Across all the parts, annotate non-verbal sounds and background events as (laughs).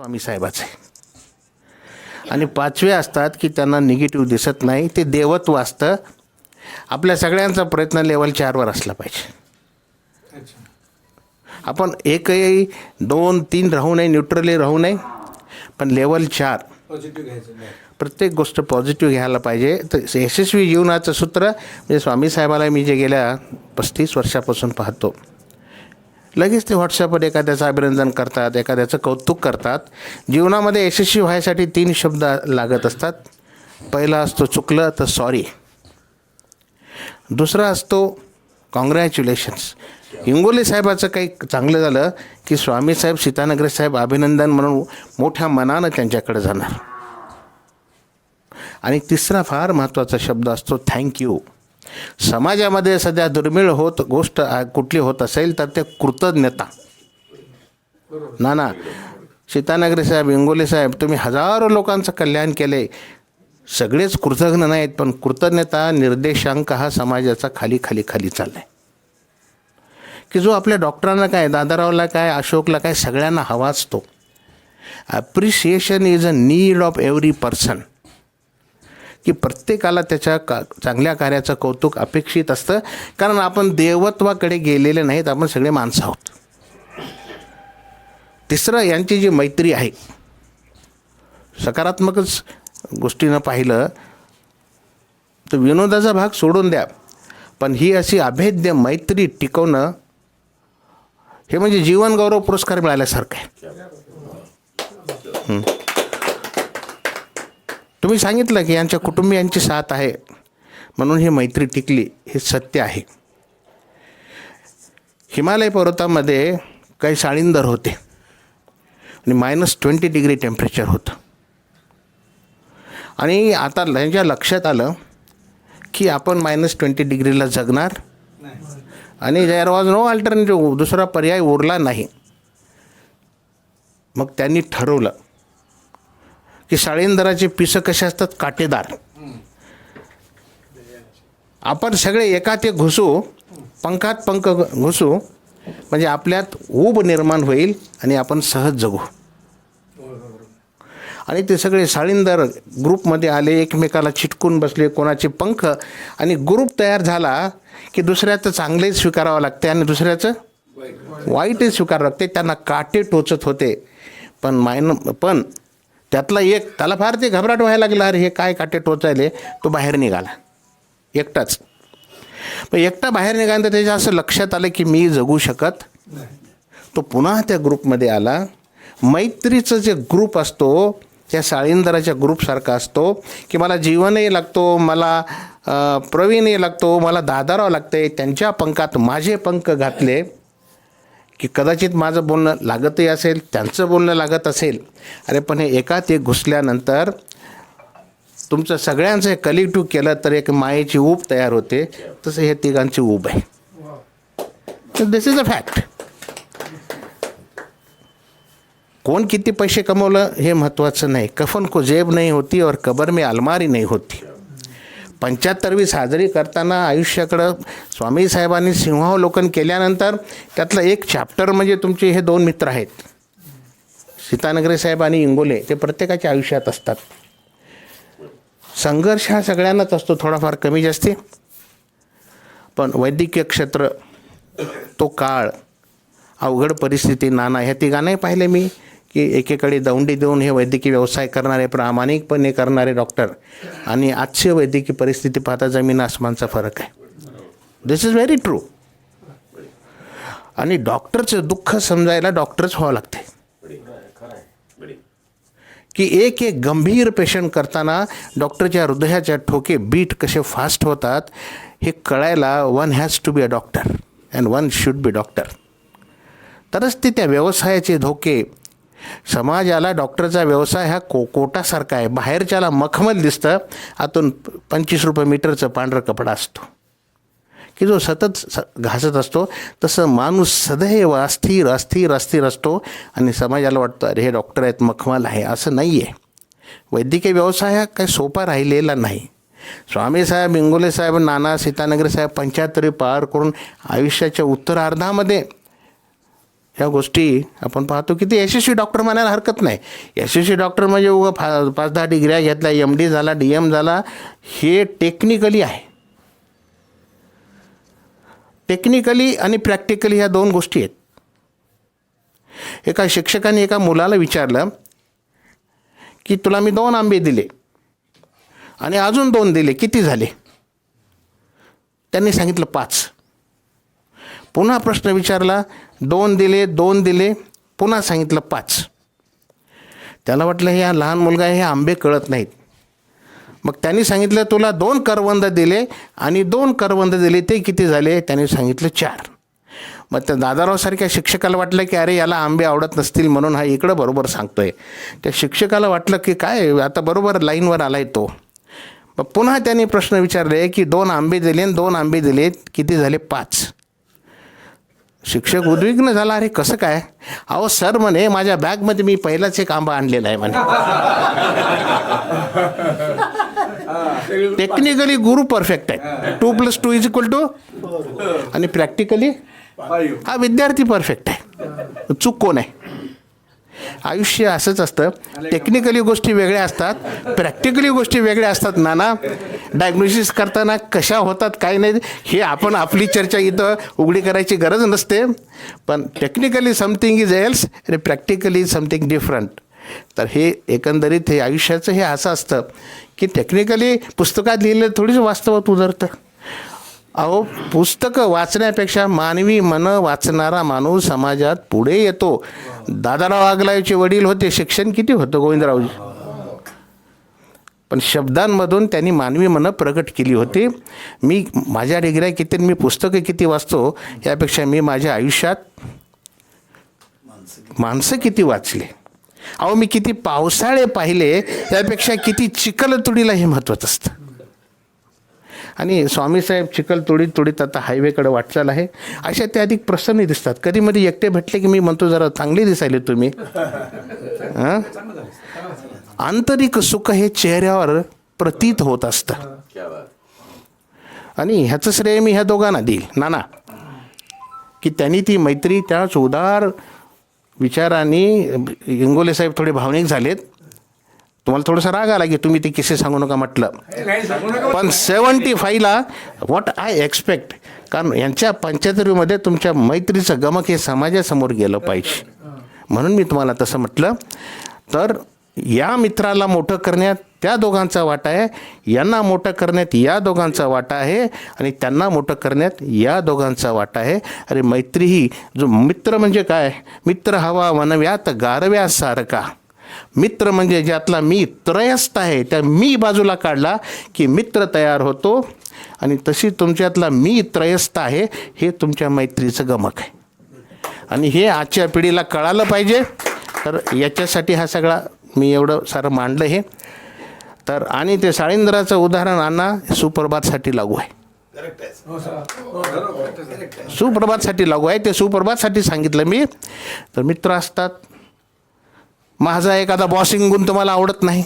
स्वामी साहेबाचे आणि पाचवे असतात की त्यांना निगेटिव्ह दिसत नाही ते देवत्व असतं आपल्या सगळ्यांचा प्रयत्न लेवल चारवर असला पाहिजे. आपण एकही दोन तीन राहू नये न्यूट्रली राहू नये पण लेवल चार. प्रत्येक गोष्ट पॉझिटिव्ह घ्यायला पाहिजे. तर यशस्वी जीवनाचं सूत्र म्हणजे स्वामी साहेबाला मी जे गेल्या पस्तीस वर्षापासून पाहतो लगेच ते व्हॉट्सअपवर एखाद्याचं अभिनंदन करतात एखाद्याचं कौतुक करतात. जीवनामध्ये यशस्वी व्हायसाठी तीन शब्द लागत असतात. पहिला असतो चुकलं तर सॉरी दुसरा असतो कॉंग्रॅच्युलेशन्स इंगोले साहेबाचं काही चांगलं झालं की स्वामी साहेब सीतानगरे साहेब अभिनंदन म्हणून मोठ्या मनानं त्यांच्याकडे जाणार. आणि तिसरा फार महत्त्वाचा शब्द असतो थँक्यू समाजामध्ये सध्या दुर्मिळ होत गोष्ट कुठली होत असेल तर ते कृतज्ञता. ना ना सीतानगरी साहेब इंगोले साहेब तुम्ही हजारो लोकांचं कल्याण केले. सगळेच कृतज्ञ नाहीत पण कृतज्ञता निर्देशांक हा समाजाचा खाली खाली खाली चाललाय. की जो आपल्या डॉक्टरांना काय दादारावला काय अशोकला काय सगळ्यांना हवा असतो. Appreciation is a need of every person की प्रत्येकाला त्याच्या का चांगल्या कार्याचं कौतुक अपेक्षित असतं. कारण आपण देवत्वाकडे गेलेले नाहीत आपण सगळे माणसं आहोत. तिसरं यांची जी मैत्री आहे सकारात्मकच गोष्टीनं पाहिलं तर विनोदाचा भाग सोडून द्या. पण ही अशी अभेद्य मैत्री टिकवणं हे म्हणजे जीवनगौरव पुरस्कार मिळाल्यासारखं आहे. तुम्ही सांगितलं की यांच्या कुटुंबियांची साथ आहे. म्हणून ही मैत्री टिकली हे सत्य आहे. हिमालय पर्वतामध्ये काही साळींदर होते. आणि मायनस ट्वेंटी डिग्री टेम्परेचर होतं. आणि आता त्यांच्या लक्षात आलं की आपण मायनस ट्वेंटी डिग्रीला जगणार. आणि देअर वॉज नो अल्टरनेटिव्ह दुसरा पर्याय उरला नाही. मग त्यांनी ठरवलं की साळेंदराचे पिसं कसे असतात? काटेदार. आपण सगळे एकात एक घुसू पंखात पंख घुसू म्हणजे आपल्यात ऊब निर्माण होईल आणि आपण सहज जगू. आणि ते सगळे साळींदर ग्रुपमध्ये आले एकमेकाला चिटकून बसले कोणाचे पंख आणि ग्रुप तयार झाला की दुसऱ्याचं चांगलेच स्वीकारावं लागते आणि दुसऱ्याचं वाईटही स्वीकारावं लागते त्यांना काटे टोचत होते. पण मायन पण त्यातला एक त्याला फार ते घबराट व्हायला लागला अरे हे काय काटे टोचायले तो बाहेर निघाला. एकटाच. मग एकटा बाहेर निघाल्यानंतर त्याच्या असं लक्षात आलं की मी जगू शकत तो पुन्हा त्या ग्रुपमध्ये आला. मैत्रीचं जे ग्रुप असतो त्या साळींदराच्या ग्रुपसारखा असतो की मला जीवनही लागतो मला प्रवीणही लागतो मला दादारावं लागते त्यांच्या पंखात माझे पंख घातले. की कदाचित माझं बोलणं लागतही असेल त्यांचं बोलणं लागत असेल. अरे पण हे एकात एक घुसल्यानंतर तुमचं सगळ्यांचं कलिक्टिव्ह केलं तर एक मायेची ऊब तयार होते. तसं हे तिघांची ऊब आहे. दिस इज अ फॅक्ट कोण किती पैसे कमवलं हे महत्त्वाचं नाही. कफन को जेब नाही होती और कबर में अलमारी नाही होती. पंच्याहत्तरवी साजरी करताना आयुष्याकडं स्वामी साहेबांनी सिंहावलोकन केल्यानंतर त्यातलं एक चॅप्टर म्हणजे तुमचे हे दोन मित्र आहेत. सीतानगरे साहेब आणि इंगोले ते प्रत्येकाच्या आयुष्यात असतात. संघर्ष हा सगळ्यांनाच असतो थोडाफार कमी जास्ती. पण वैद्यकीय क्षेत्र तो काळ अवघड परिस्थिती नाना ह्या तिघांनाही पाहिले मी. की एकेकडे दौंडी देऊन हे वैद्यकीय व्यवसाय करणारे प्रामाणिकपणे करणारे डॉक्टर आणि आजची वैद्यकीय परिस्थिती पाहता जमीन आसमानचा फरक आहे. दिस इज व्हेरी ट्रू आणि डॉक्टरचं दुःख समजायला डॉक्टरच व्हावं लागते. की एक एक गंभीर पेशंट करताना डॉक्टरच्या हृदयाच्या ठोके बीट कसे फास्ट होतात हे कळायला one has to be a doctor and one should be doctor तरच ते त्या व्यवसायाचे धोके समाजाला डॉक्टरचा व्यवसाय हा को कोटासारखा आहे. बाहेरच्याला मखमल दिसतं. आतून पंचवीस रुपये मीटरचं पांढरं कपडा असतो. की जो सतत स घासत असतो तसं माणूस सदैव अस्थिर अस्थिर अस्थिर असतो आणि समाजाला वाटतं अरे हे डॉक्टर आहेत मखमल आहे. असं नाही आहे वैद्यकीय व्यवसाय हा काही सोपा राहिलेला नाही. स्वामी साहेब इंगोले साहेब नाना सीतानगरे साहेब पंच्याहत्तरी पार करून आयुष्याच्या उत्तरार्धामध्ये ह्या गोष्टी आपण पाहतो की ते यशस्वी डॉक्टर म्हणायला हरकत नाही. यशस्वी डॉक्टर म्हणजे उगा फा पाच दहा डिग्र्या घेतल्या एम डी झाला डी एम झाला हे टेक्निकली आहे. टेक्निकली आणि प्रॅक्टिकली ह्या दोन गोष्टी आहेत. एका शिक्षकाने एका मुलाला विचारलं की तुला मी दोन आंबे दिले आणि अजून दोन दिले किती झाले? त्यांनी सांगितलं पाच. पुन्हा प्रश्न विचारला दोन दिले दोन दिले पुन्हा सांगितलं पाच. त्याला वाटलं हे हा लहान मुलगा आहे हे आंबे कळत नाहीत. मग त्यांनी सांगितलं तुला दोन करवंद दिले आणि दोन करवंद दिले ते किती झाले? त्यांनी सांगितलं चार. मग त्या दादारावसारख्या शिक्षकाला वाटलं की अरे याला आंबे आवडत नसतील म्हणून हा इकडं बरोबर सांगतोय. त्या शिक्षकाला वाटलं की काय आता बरोबर लाईनवर आलाय तो. मग पुन्हा त्यांनी प्रश्न विचारले की दोन आंबे दिले आणि दोन आंबे दिले किती झाले? पाच. शिक्षक उद्विग्न झाला अरे कसं काय? अहो सर म्हणे माझ्या बॅगमध्ये मी पहिलाच एक आंबा आणलेला आहे म्हणे. टेक्निकली गुरु परफेक्ट आहे. Two plus two is equal to आणि प्रॅक्टिकली हा विद्यार्थी परफेक्ट आहे. चूक कोण आहे? आयुष्य असंच असतं. टेक्निकली गोष्टी वेगळ्या असतात. प्रॅक्टिकली गोष्टी वेगळ्या असतात नाना. डायग्नोसिस करताना कशा होतात काय नाही हे आपण आपली चर्चा इथं उघडी करायची गरज नसते. पण टेक्निकली समथिंग इज एल्स आणि प्रॅक्टिकली समथिंग डिफरंट तर हे एकंदरीत हे आयुष्याचं हे असं असतं की टेक्निकली पुस्तकात लिहिलं थोडीच वास्तवात उतरतं अहो पुस्तकं वाचण्यापेक्षा मानवी मन वाचणारा माणूस समाजात पुढे येतो. दादाराव आगलायचे वडील होते शिक्षण किती होतं गोविंदरावजी? पण शब्दांमधून त्यांनी मानवी मनं प्रकट केली होती. मी माझ्या डिग्र्या किती मी पुस्तकं किती वाचतो यापेक्षा मी माझ्या आयुष्यात माणसं किती वाचले? अहो मी किती पावसाळे पाहिले यापेक्षा किती चिखलतुडीला हे महत्त्वाचं असतं. आणि स्वामीसाहेब चिखल तोडीत तोडीत आता हायवेकडे वाटचाल आहे. अशा ते अधिक प्रसन्न दिसतात. कधी मध्ये एकटे भेटले की मी म्हणतो जरा चांगले दिसायले तुम्ही. (laughs) हां? आंतरिक सुख हे चेहऱ्यावर प्रतीत होत असतं. आणि ह्याचं श्रेय मी ह्या दोघांना देईल. नाना की त्यांनी ती मैत्री त्याच उदार विचारांनी इंगोले साहेब थोडे भावनिक झालेत. तुम्हाला थोडासा राग आला की तुम्ही ते किस्से सांगू नका म्हटलं. पण सेवन्टी फाईव्हला व्हॉट आय एक्सपेक्ट कारण यांच्या पंच्याहत्तरीमध्ये तुमच्या मैत्रीचं गमक हे समाजासमोर गेलं पाहिजे. म्हणून मी तुम्हाला तसं म्हटलं. तर या मित्राला मोठं करण्यात त्या दोघांचा वाटा आहे. यांना मोठं करण्यात या दोघांचा वाटा आहे आणि त्यांना मोठं करण्यात या दोघांचा वाटा आहे. अरे मैत्री ही जो मित्र म्हणजे काय? मित्र हवा वनव्यात गारव्यासारखा मित्र म्हणजे ज्यातला मी त्रयस्थ आहे त्या मी बाजूला काढला की मित्र तयार होतो आणि तशी तुमच्यातला मी त्रयस्थ आहे हे तुमच्या मैत्रीचं गमक आहे. आणि हे आजच्या पिढीला कळालं पाहिजे. तर याच्यासाठी हा सगळा मी एवढं सारं मांडलं हे. तर आणि ते साळींद्राचं उदाहरण आणा सुप्रभातसाठी लागू आहे. सुप्रभातसाठी लागू आहे. ते सुप्रभातसाठी सांगितलं मी. तर मित्र असतात. माझा एखादा बॉसिंग गुण तुम्हाला आवडत नाही.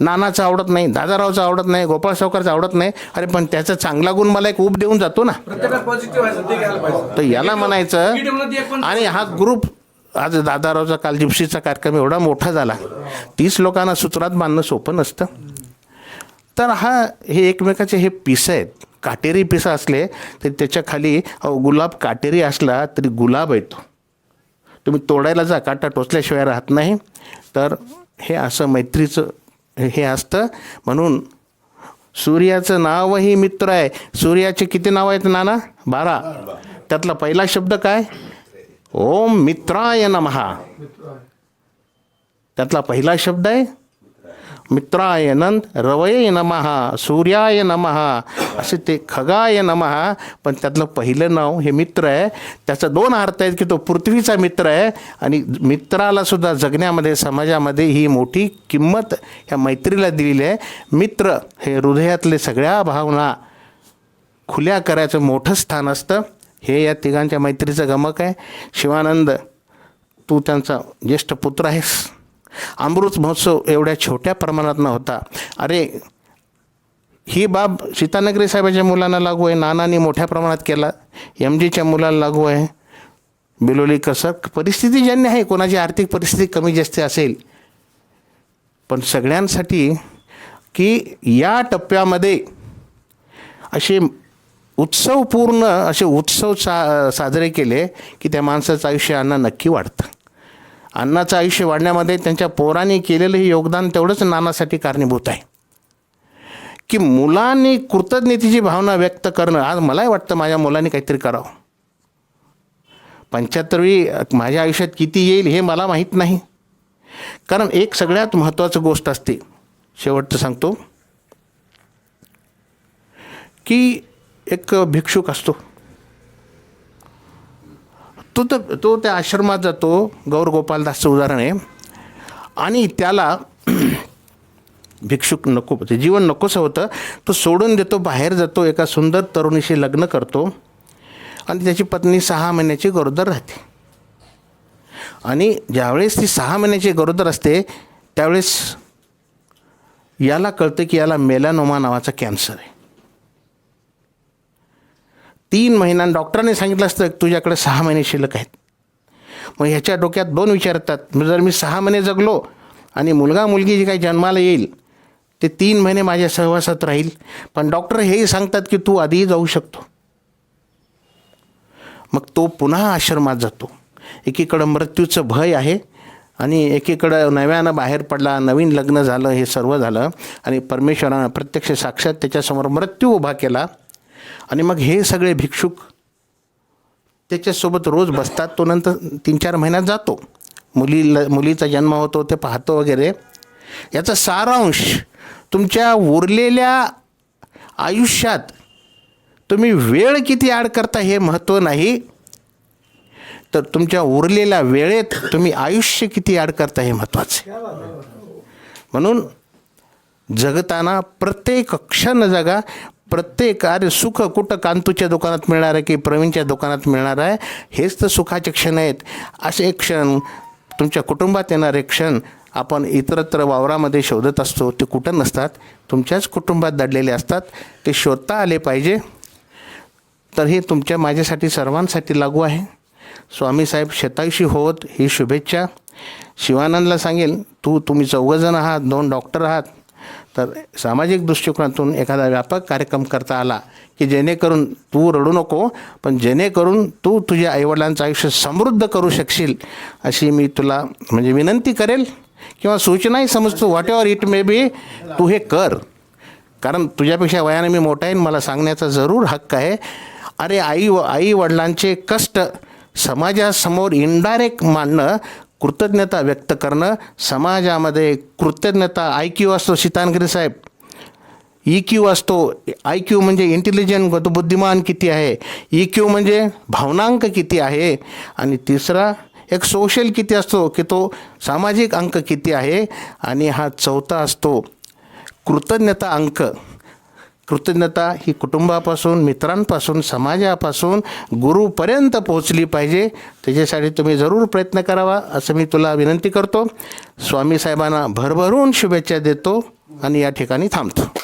नानाचं आवडत नाही दादारावचं आवडत नाही गोपाळ सावकारचं आवडत नाही. अरे पण त्याचा चांगला गुण मला एक ऊब देऊन जातो ना. तर याला म्हणायचं आणि हा ग्रुप आज दादारावचा काल जिप्सीचा कार्यक्रम एवढा मोठा झाला. तीस लोकांना सूत्रात बांधणं सोपं नसतं. तर हा हे एकमेकाचे हे पिसं आहेत. काटेरी पिसं असले तरी त्याच्याखाली गुलाब काटेरी असला तरी गुलाब येतो. तुम्ही तोडायला जा काटा टोचल्याशिवाय राहत नाही. तर हे असं मैत्रीचं हे- हे असतं. म्हणून सूर्याचं नावही मित्र आहे. सूर्याचे किती नाव आहेत नाना? बारा. त्यातला पहिला शब्द काय? ओम मित्राय नमहा. त्यातला पहिला शब्द आहे मित्राय नंद रवये नमहा सूर्याय नमहा असे ते खगाय नमहा पण त्यातलं पहिलं नाव हे मित्र आहे. त्याचा दोन अर्थ आहेत की तो पृथ्वीचा मित्र आहे आणि मित्राला सुद्धा जगण्यामध्ये समाजामध्ये ही मोठी किंमत ह्या मैत्रीला दिलेली आहे. मित्र हे हृदयातले सगळ्या भावना खुल्या करायचं मोठं स्थान असतं. हे या तिघांच्या मैत्रीचं गमक आहे. शिवानंद तू त्यांचा ज्येष्ठ पुत्र आहेस. अमृत महोत्सव एवढ्या छोट्या प्रमाणात न होता. अरे ही बाब सीतानगरी साहेबाच्या मुलांना लागू आहे. नानांनी मोठ्या प्रमाणात केला. एम जीच्या मुलाला लागू आहे. बिलोली कसर ज्यांनी आहे. कोणाची आर्थिक परिस्थिती कमी जास्त असेल. पण सगळ्यांसाठी की या टप्प्यामध्ये असे उत्सवपूर्ण असे उत्सव सा साजरे केले की त्या माणसाचं आयुष्य अण्णा नक्की वाढतं. अण्णाचं आयुष्य वाढण्यामध्ये त्यांच्या पोरांनी केलेलं हे योगदान तेवढंच नानासाठी कारणीभूत आहे. की मुलांनी कृतज्ञतेची भावना व्यक्त करणं आज मलाही वाटतं माझ्या मुलांनी काहीतरी करावं. पंच्याहत्तरवी माझ्या आयुष्यात किती येईल हे मला माहीत नाही. कारण एक सगळ्यात महत्त्वाचं गोष्ट असते शेवटचं सांगतो. की एक भिक्षुक असतो. तो तर तो त्या आश्रमात जातो गौर गोपालदासचं उदाहरण आहे. आणि त्याला (clears throat) भिक्षुक नको ते जीवन नकोसं होतं. तो सोडून देतो बाहेर जातो एका सुंदर तरुणीशी लग्न करतो. आणि त्याची पत्नी सहा महिन्याची गरोदर राहते. आणि ज्यावेळेस ती सहा महिन्याची गरोदर असते त्यावेळेस याला कळतं की याला मेलानोमा नावाचा कॅन्सर आहे. तीन महिन्यां डॉक्टरांनी सांगितलं असतं तुझ्याकडे सहा महिने शिल्लक आहेत. मग ह्याच्या डोक्यात दोन विचार येतात. मग जर मी सहा महिने जगलो आणि मुलगा मुलगी जी काही जन्माला येईल ते तीन महिने माझ्या सहवासात राहील. पण डॉक्टर हेही सांगतात की तू आधीही जाऊ शकतो. मग तो पुन्हा आश्रमात जातो. एकीकडं मृत्यूचं भय आहे आणि एकीकडं नव्यानं बाहेर पडला नवीन लग्न झालं हे सर्व झालं आणि परमेश्वरानं प्रत्यक्ष साक्षात त्याच्यासमोर मृत्यू उभा केला. आणि मग हे सगळे भिक्षुक त्याच्यासोबत रोज बसतात. तो नंतर तीन चार महिन्यात जातो. मुलीला मुलीचा जन्म होतो ते पाहतो वगैरे. याचा सारांश तुमच्या उरलेल्या आयुष्यात तुम्ही वेळ किती ॲड करता हे महत्त्व नाही. तर तुमच्या उरलेल्या वेळेत तुम्ही आयुष्य किती ॲड करता हे महत्त्वाचं म्हणून जगताना प्रत्येक क्षण जगा. प्रत्येक अरे सुख कुठं कांतूच्या दुकानात मिळणार आहे की प्रवीणच्या दुकानात मिळणार आहे? हेच तर सुखाचे क्षण आहेत. असे क्षण तुमच्या कुटुंबात येणारे क्षण आपण इतरत्र वावरामध्ये शोधत असतो. ते कुठं नसतात. तुमच्याच कुटुंबात दडलेले असतात. ते शोधता आले पाहिजे. तर हे तुमच्या माझ्यासाठी सर्वांसाठी लागू आहे. स्वामी साहेब शतायुषी होत ही शुभेच्छा. शिवानंदला सांगेल तू तुम्ही चौघजण आहात दोन डॉक्टर आहात. तर सामाजिक दृष्टिकोनातून एखादा व्यापक कार्यक्रम करता आला की जेणेकरून तू रडू नको पण जेणेकरून तू तुझ्या आईवडिलांचं आयुष्य समृद्ध करू शकशील अशी मी तुला म्हणजे विनंती करेल किंवा सूचनाही समजतो whatever it may be तू हे कर. कारण तुझ्यापेक्षा वयाने मी मोठा आहे मला सांगण्याचा जरूर हक्क आहे. अरे आई व आई वडिलांचे कष्ट समाजासमोर इनडायरेक्ट मांडणं कृतज्ञता व्यक्त करणं समाजामध्ये कृतज्ञता आय क्यू असतो सीतानगिरी साहेब. ई क्यू असतो. आय क्यू म्हणजे इंटेलिजंट तो बुद्धिमान किती आहे? ई क्यू म्हणजे भावनांक किती आहे? आणि तिसरा एक सोशल किती असतो? की तो सामाजिक अंक किती आहे? आणि हा चौथा असतो कृतज्ञता अंक. कृतज्ञता ही कुटुंबापासून मित्रांपासून समाजापासून गुरुपर्यंत पोहोचली पाहिजे. त्याच्यासाठी तुम्ही जरूर प्रयत्न करावा असं मी तुला विनंती करतो. स्वामी साहेबांना भरभरून शुभेच्छा देतो आणि या ठिकाणी थांबतो.